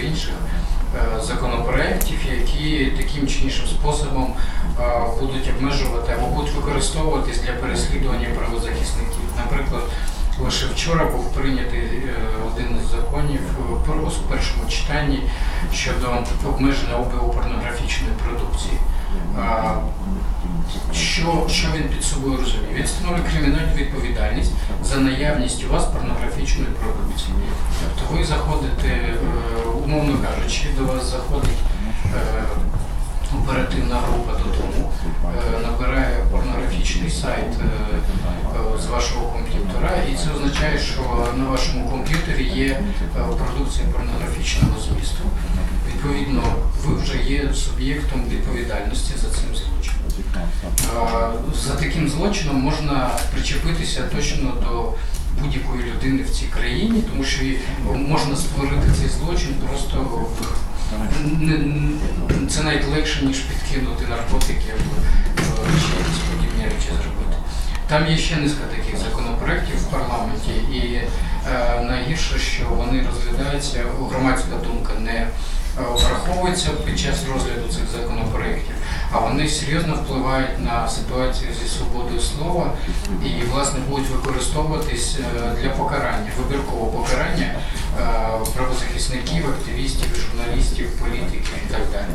інших е, законопроєктів, які таким чи іншим способом е, будуть обмежувати або будуть використовуватись для переслідування правозахисників. Наприклад, лише вчора був прийнятий е, один із законів у першому читанні щодо обмеження обігу порнографічної продукції. Що, що він під собою розуміє? Він встановлює кримінальну відповідальність за наявність у вас порнографічної продукції. Тобто ви заходите, е, умовно кажучи, до вас заходить е, оперативна група додому, е, набирає порнографічний сайт з вашого комп'ютера, і це означає, що на вашому комп'ютері є продукція порнографічного змісту. Відповідно, ви вже є суб'єктом відповідальності за цим злочином. За таким злочином можна причепитися точно до будь-якої людини в цій країні, тому що можна створити цей злочин просто це навіть легше, ніж підкинути наркотики або е, якісь подібні речі зробити. Там є ще низка таких законопроєктів в парламенті, і е, найгірше, що вони розглядаються, громадська думка не е, враховується під час розгляду цих законопроєктів, а вони серйозно впливають на ситуацію зі свободою слова і, власне, будуть використовуватись е, для покарання, вибіркового покарання е, правозахисників, активістів, журналістів, політиків і так далі.